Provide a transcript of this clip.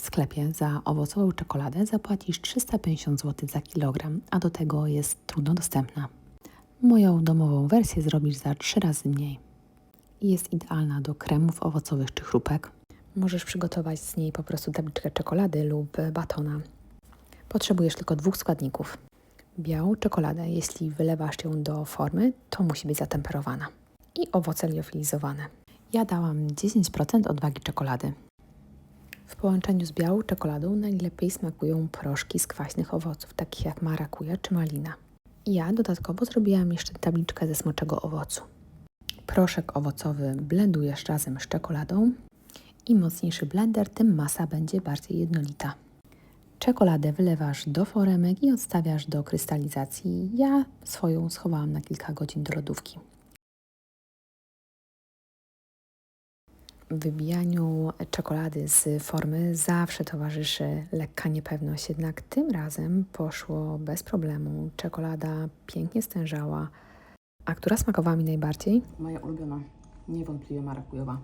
W sklepie za owocową czekoladę zapłacisz 350 zł za kilogram, a do tego jest trudno dostępna. Moją domową wersję zrobisz za 3 razy mniej. Jest idealna do kremów owocowych czy chrupek. Możesz przygotować z niej po prostu tabliczkę czekolady lub batona. Potrzebujesz tylko dwóch składników. Białą czekoladę, jeśli wylewasz ją do formy, to musi być zatemperowana. I owoce liofilizowane. Ja dałam 10% odwagi czekolady. W połączeniu z białą czekoladą najlepiej smakują proszki z kwaśnych owoców, takich jak marakuja czy malina. Ja dodatkowo zrobiłam jeszcze tabliczkę ze smoczego owocu. Proszek owocowy blendujesz razem z czekoladą. Im mocniejszy blender, tym masa będzie bardziej jednolita. Czekoladę wylewasz do foremek i odstawiasz do krystalizacji. Ja swoją schowałam na kilka godzin do lodówki. Wybijaniu czekolady z formy zawsze towarzyszy lekka niepewność, jednak tym razem poszło bez problemu. Czekolada pięknie stężała. A która smakowała mi najbardziej? Moja ulubiona, niewątpliwie marakujowa.